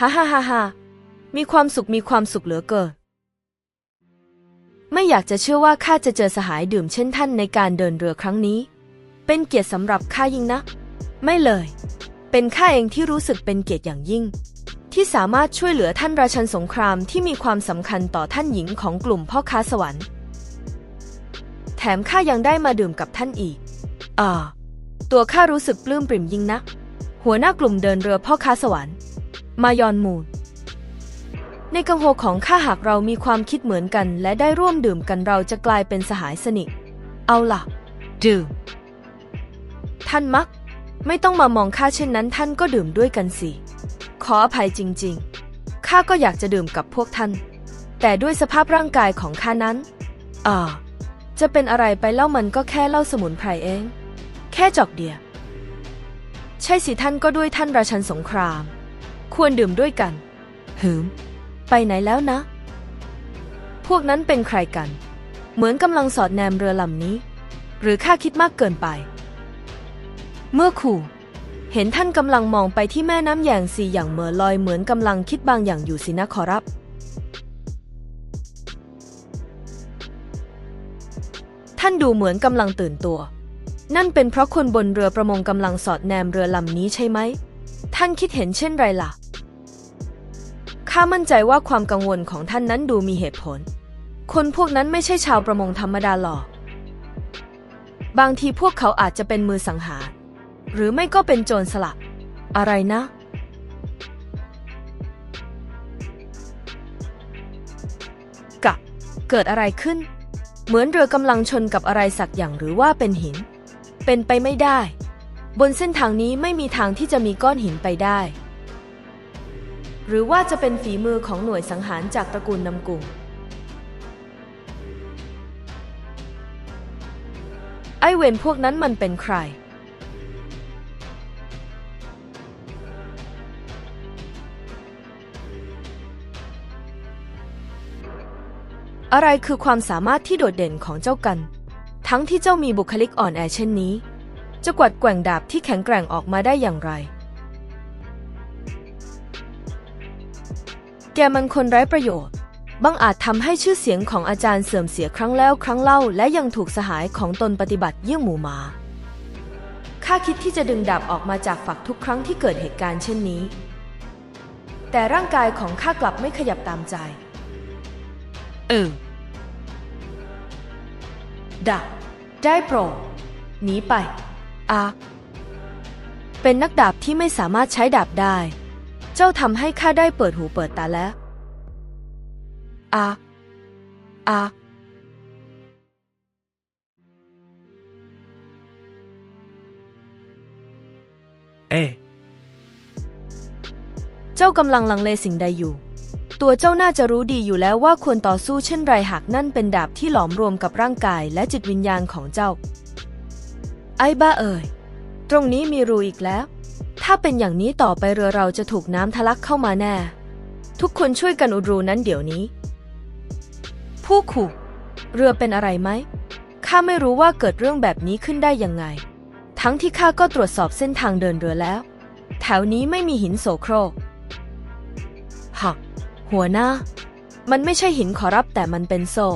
ฮ่าฮ่าฮ่าฮ่ามีความสุขมีความสุขเหลือเกิน ไม่อยากจะเชื่อว่าข้าจะเจอสหายดื่มเช่นท่านในการเดินเรือครั้งนี้ เป็นเกียรติสำหรับข้ายิ่งนะ ไม่เลย เป็นข้าเองที่รู้สึกเป็นเกียรติอย่างยิ่ง ที่สามารถช่วยเหลือท่านราชันสงครามที่มีความสำคัญต่อท่านหญิงของกลุ่มพ่อค้าสวรรค์ แถมข้ายังได้มาดื่มกับท่านอีก อ่า ตัวข้ารู้สึกปลื้มปริ่มยิ่งนะหัวหน้ากลุ่มเดินเรือพ่อค้าสวรรค์ มายอนมูนในกังโหของข้าหากเรามีความคิดเหมือนกัน และได้ร่วมดื่มกันเราจะกลายเป็นสหายสนิท เอาล่ะ ดื่ม ท่านมัก ไม่ต้องมามองข้าเช่นนั้น ท่านก็ดื่มด้วยกันสิ ขออภัยจริง ๆ ข้าก็อยากจะดื่มกับพวกท่าน แต่ด้วยสภาพร่างกายของข้านั้น อ่า จะเป็นอะไรไปเล่ามันก็แค่เล่าสมุนไพรเอง แค่จอกเดียวใช่สิท่านก็ด้วยท่านราชันสงคราม ควรดื่มด้วยกัน หืม ไปไหนแล้วนะ พวกนั้นเป็นใครกัน เหมือนกำลังสอดแนมเรือลำนี้ หรือข้าคิดมากเกินไป เมื่อขู่ เห็นท่านกำลังมองไปที่แม่น้ำแยงซีอย่างเม่อลอยเหมือนกำลังคิดบางอย่างอยู่สินะขอรับท่านดูเหมือนกำลังตื่นตัว นั่นเป็นเพราะคนบนเรือประมงกำลังสอดแนมเรือลำนี้ใช่ไหม ท่านคิดเห็นเช่นไรล่ะ ข้ามั่นใจว่าความกังวลของท่านนั้นดูมีเหตุผล คนพวกนั้นไม่ใช่ชาวประมงธรรมดาหรอก บางทีพวกเขาอาจจะเป็นมือสังหาร หรือไม่ก็เป็นโจรสลัดอะไรนะ กะ เกิดอะไรขึ้น เหมือนเรือกำลังชนกับอะไรสักอย่างหรือว่าเป็นหิน เป็นไปไม่ได้ บนเส้นทางนี้ไม่มีทางที่จะมีก้อนหินไปได้ หรือว่าจะเป็นฝีมือของหน่วยสังหารจากตระกูลนำกุงไอเวนพวกนั้นมันเป็นใคร อะไรคือความสามารถที่โดดเด่นของเจ้ากัน ทั้งที่เจ้ามีบุคลิกอ่อนแอเช่นนี้ จะกวัดแกว่งดาบที่แข็งแกร่งออกมาได้อย่างไร แกมันคนไร้ประโยชน์บังอาจทำให้ชื่อเสียงของอาจารย์เสื่อมเสียครั้งแล้วครั้งเล่า และยังถูกสหายของตนปฏิบัติเยี่ยงหมูหมาข้าคิดที่จะดึงดาบออกมาจากฝักทุกครั้งที่เกิดเหตุการณ์เช่นนี้ แต่ร่างกายของข้ากลับไม่ขยับตามใจ เออดับได้โปรดหนีไป อาเป็นนักดาบที่ไม่สามารถใช้ดาบได้ เจ้าทำให้ข้าได้เปิดหูเปิดตาแล้ว อาอาเอ๊ะเจ้ากำลังลังเลสิ่งใดอยู่ ตัวเจ้าน่าจะรู้ดีอยู่แล้วว่าควรต่อสู้เช่นไรหากนั่นเป็นดาบที่หลอมรวมกับร่างกายและจิตวิญญาณของเจ้า ไอ้บ้าเอ่ยตรงนี้มีรูอีกแล้ว ถ้าเป็นอย่างนี้ต่อไปเรือเราจะถูกน้ำทะลักเข้ามาแน่ ทุกคนช่วยกันอุดรูนั้นเดี๋ยวนี้ ผู้ขู่ เรือเป็นอะไรไหม ข้าไม่รู้ว่าเกิดเรื่องแบบนี้ขึ้นได้ยังไง ทั้งที่ข้าก็ตรวจสอบเส้นทางเดินเรือแล้ว แถวนี้ไม่มีหินโสโครก หัก หัวหน้า มันไม่ใช่หินขอรับแต่มันเป็นโซ่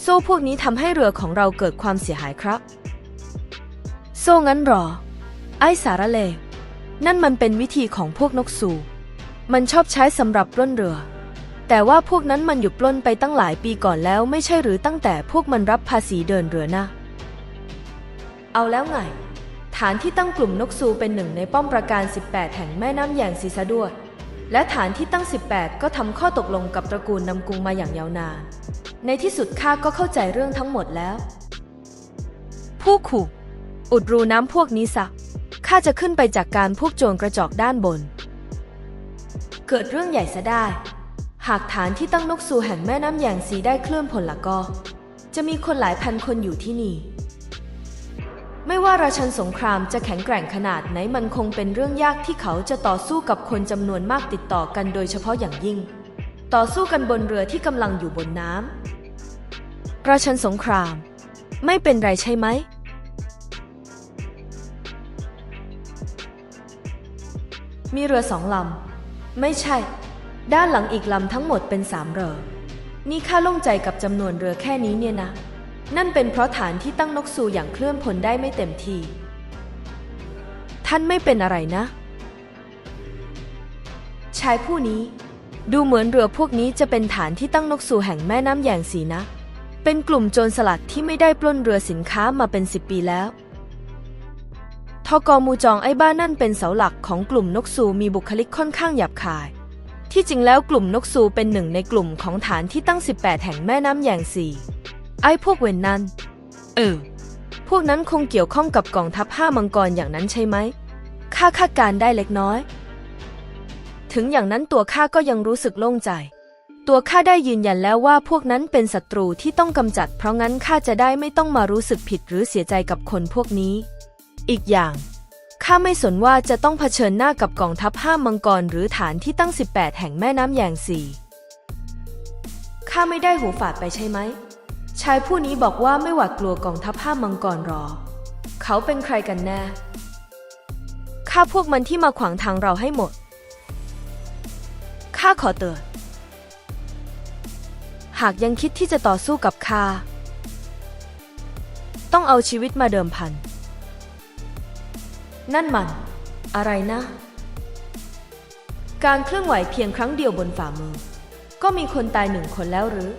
โซ่พวกนี้ทำให้เรือของเราเกิดความเสียหายครับ โซ่งั้นหรอ ไอ้สารเลวนั่นมันเป็นวิธีของพวกนกสูมันชอบใช้สำหรับปล้นเรือ แต่ว่าพวกนั้นมันหยุดปล้นไปตั้งหลายปีก่อนแล้วไม่ใช่หรือตั้งแต่พวกมันรับภาษีเดินเรือนะ เอาแล้วไง ฐานที่ตั้งกลุ่มนกซูเป็นหนึ่งในป้อมประการ 18 แห่งแม่น้ำแยงซีซะด้วย และฐานที่ตั้ง 18 ก็ทำข้อตกลงกับตระกูลนำกุงมาอย่างยาวนาน ในที่สุดข้าก็เข้าใจเรื่องทั้งหมดแล้ว ผู้ขู่ อุดรูน้ำพวกนี้ซะข้าจะขึ้นไปจากการพวกโจรกระจอกด้านบน เกิดเรื่องใหญ่ซะได้ หากฐานที่ตั้งนกซูแห่งแม่น้ำแยงซีได้เคลื่อนพลละก็ จะมีคนหลายพันคนอยู่ที่นี่ ไม่ว่าราชันสงครามจะแข็งแกร่งขนาดไหนมันคงเป็นเรื่องยากที่เขาจะต่อสู้กับคนจำนวนมากติดต่อกันโดยเฉพาะอย่างยิ่ง ต่อสู้กันบนเรือที่กำลังอยู่บนน้ำราชันสงคราม ไม่เป็นไรใช่ไหม มีเรือสองลำ ไม่ใช่ ด้านหลังอีกลำทั้งหมดเป็นสามเรือ นี่ข้าโล่งใจกับจำนวนเรือแค่นี้เนี่ยนะ นั่นเป็นเพราะฐานที่ตั้งนกซูอย่างเคลื่อนพลได้ไม่เต็มทีท่านไม่เป็นอะไรนะ ชายผู้นี้ ดูเหมือนเรือพวกนี้จะเป็นฐานที่ตั้งนกซูแห่งแม่น้ำแยงสีนะ เป็นกลุ่มโจรสลัดที่ไม่ได้ปล้นเรือสินค้ามาเป็นสิบปีแล้ว ทกมูจองไอ้บ้านั่นเป็นเสาหลักของกลุ่มนกซูมีบุคลิกค่อนข้างหยาบคาย ที่จริงแล้วกลุ่มนกซูเป็นหนึ่งในกลุ่มของฐานที่ตั้ง 18 แห่งแม่น้ำแยงสีไอ้พวกเวนนั้นเออ พวกนั้นคงเกี่ยวข้องกับกองทัพห้ามังกรอย่างนั้นใช่ไหมข้าคาดการได้เล็กน้อย ถึงอย่างนั้นตัวข้าก็ยังรู้สึกโล่งใจ ตัวข้าได้ยืนยันแล้วว่าพวกนั้นเป็นศัตรูที่ต้องกำจัด เพราะงั้นข้าจะได้ไม่ต้องมารู้สึกผิดหรือเสียใจกับคนพวกนี้ อีกอย่าง ข้าไม่สนว่าจะต้องเผชิญหน้ากับกองทัพห้ามังกรหรือฐานที่ตั้ง 18 แห่งแม่น้ำแยงสีข้าไม่ได้หูฝาดไปใช่ไหม ชายผู้นี้บอกว่าไม่หวาดกลัวกองทัพห้ามังกรหรอ เขาเป็นใครกันแน่ข้าพวกมันที่มาขวางทางเราให้หมด ข้าขอเตือน หากยังคิดที่จะต่อสู้กับข้า ต้องเอาชีวิตมาเดิมพัน นั่นมัน อะไรนะ การเคลื่อนไหวเพียงครั้งเดียวบนฝ่ามือ ก็มีคนตายหนึ่งคนแล้วหรือ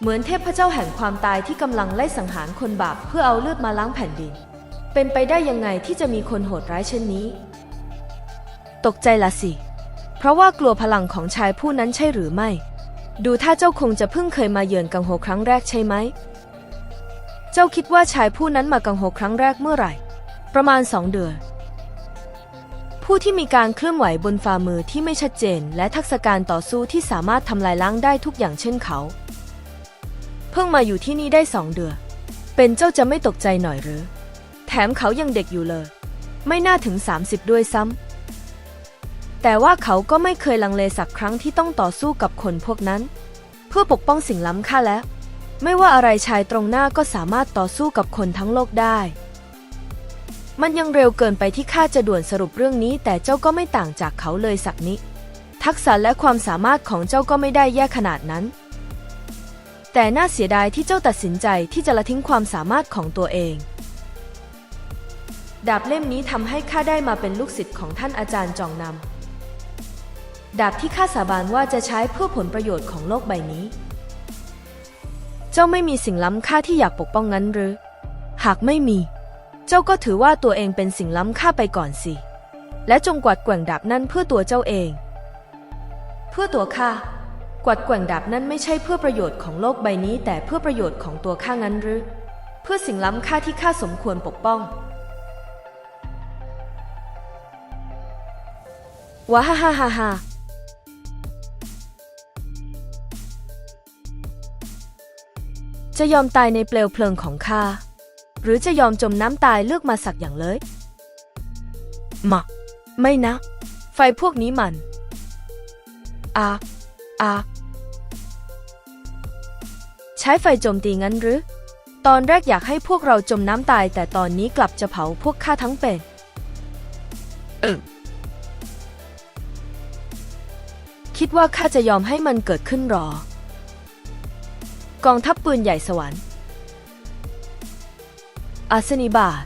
เหมือนเทพเจ้าแห่งความตายที่กำลังไล่สังหารคนบาปเพื่อเอาเลือดมาล้างแผ่นดิน เป็นไปได้ยังไงที่จะมีคนโหดร้ายเช่นนี้ ตกใจละสิ เพราะว่ากลัวพลังของชายผู้นั้นใช่หรือไม่ดูถ้าเจ้าคงจะเพิ่งเคยมาเยือนกังโฮครั้งแรกใช่ไหม เจ้าคิดว่าชายผู้นั้นมากังโฮครั้งแรกเมื่อไหร่ ประมาณสองเดือน ผู้ที่มีการเคลื่อนไหวบนฝ่ามือที่ไม่ชัดเจน และทักษะการต่อสู้ที่สามารถทำลายล้างได้ทุกอย่างเช่นเขา เพิ่งมาอยู่ที่นี่ได้สองเดือน เป็นเจ้าจะไม่ตกใจหน่อยหรือ แถมเขายังเด็กอยู่เลย ไม่น่าถึง 30 ด้วยซ้ำแต่ว่าเขาก็ไม่เคยลังเลสักครั้งที่ต้องต่อสู้กับคนพวกนั้น เพื่อปกป้องสิ่งล้ำค่าและไม่ว่าอะไรชายตรงหน้าก็สามารถต่อสู้กับคนทั้งโลกได้ มันยังเร็วเกินไปที่ข้าจะด่วนสรุปเรื่องนี้ แต่เจ้าก็ไม่ต่างจากเขาเลยสักนิดทักษะและความสามารถของเจ้าก็ไม่ได้แย่ขนาดนั้น แต่น่าเสียดายที่เจ้าตัดสินใจที่จะละทิ้งความสามารถของตัวเอง ดาบเล่มนี้ทำให้ข้าได้มาเป็นลูกศิษย์ของท่านอาจารย์จองนำดาบที่ข้าสาบานว่าจะใช้เพื่อผลประโยชน์ของโลกใบนี้ เจ้าไม่มีสิ่งล้ำค่าที่อยากปกป้องงั้นหรือ หากไม่มี เจ้าก็ถือว่าตัวเองเป็นสิ่งล้ำค่าไปก่อนสิ และจงกวัดแกว่งดาบนั้นเพื่อตัวเจ้าเอง เพื่อตัวข้ากวัดแกว่งดาบนั้นไม่ใช่เพื่อประโยชน์ของโลกใบนี้ แต่เพื่อประโยชน์ของตัวข้างั้นหรือ เพื่อสิ่งล้ำค่าที่ข้าสมควรปกป้องว้าฮ่าฮ่าฮ่าฮ่าจะยอมตายในเปลวเพลิงของข้า หรือจะยอมจมน้ำตายเลือกมาสักอย่างเลยมาไม่นะ ไฟพวกนี้มัน อาอาใช้ไฟโจมตีงั้นหรือ ตอนแรกอยากให้พวกเราจมน้ำตาย แต่ตอนนี้กลับจะเผาพวกข้าทั้งเป็นเออคิดว่าข้าจะยอมให้มันเกิดขึ้นหรอ กองทัพปืนใหญ่สวรรค์ อาสนิบาต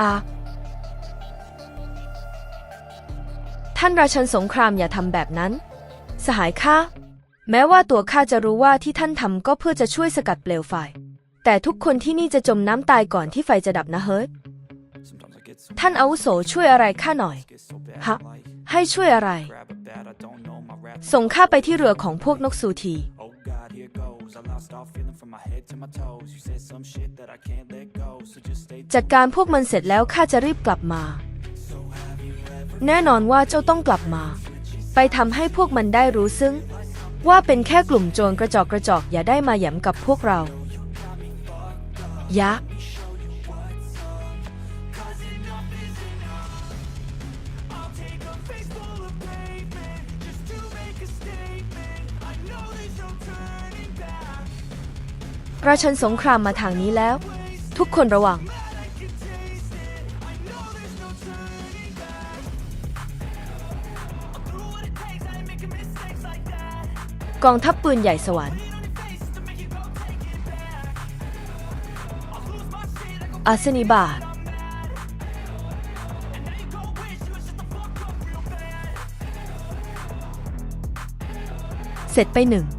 อาท่านราชันสงครามอย่าทำแบบนั้น สหายข้าแม้ว่าตัวข้าจะรู้ว่าที่ท่านทำก็เพื่อจะช่วยสกัดเปลวไฟ แต่ทุกคนที่นี่จะจมน้ำตายก่อนที่ไฟจะดับนะเฮ้ย ท่านอาวุโสช่วยอะไรข้าหน่อย ฮะ ให้ช่วยอะไร ส่งข้าไปที่เรือของพวกนกซูที จัดการพวกมันเสร็จแล้วข้าจะรีบกลับมา แน่นอนว่าเจ้าต้องกลับมา ไปทำให้พวกมันได้รู้ซึ่ง ว่าเป็นแค่กลุ่มโจรกระจอกกระจอกอย่าได้มาหยำกับพวกเรายะ I'll ราชันสงครามมาทางนี้แล้ว ทุกคนระวัง กองทัพปืนใหญ่สวรรค์ อาสนิบาเสร็จไปหนึ่ง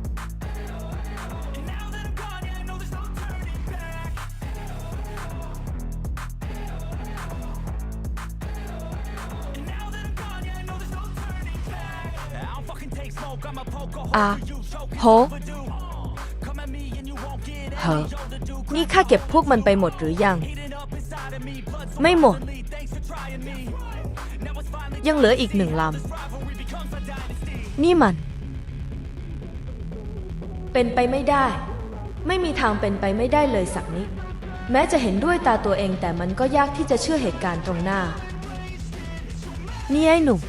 อาโหเฮอนี่ข้าเก็บพวกมันไปหมดหรือยัง ไม่หมด ยังเหลืออีกหนึ่งลำ นี่มัน เป็นไปไม่ได้ ไม่มีทางเป็นไปไม่ได้เลยสักนิด แม้จะเห็นด้วยตาตัวเองแต่มันก็ยากที่จะเชื่อเหตุการณ์ตรงหน้า นี่ไอ้หนุ่ม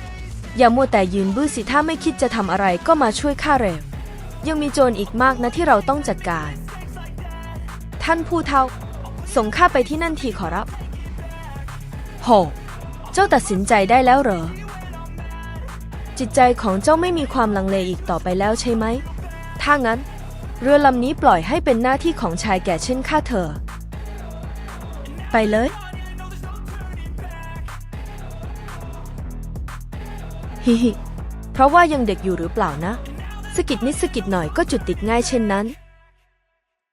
อย่ามัวแต่ยืนบื้อสิถ้าไม่คิดจะทำอะไรก็มาช่วยข้าเร็ว ยังมีโจรอีกมากนะที่เราต้องจัดการ ท่านผู้เฒ่า ส่งข้าไปที่นั่นทีขอรับโหเจ้าตัดสินใจได้แล้วเหรอ จิตใจของเจ้าไม่มีความลังเลอีกต่อไปแล้วใช่ไหม ถ้างั้น เรือลำนี้ปล่อยให้เป็นหน้าที่ของชายแก่เช่นข้าเธอ ไปเลย ฮิฮิเพราะว่ายังเด็กอยู่หรือเปล่านะ สกิดนิดสกิดหน่อยก็จุดติดง่ายเช่นนั้น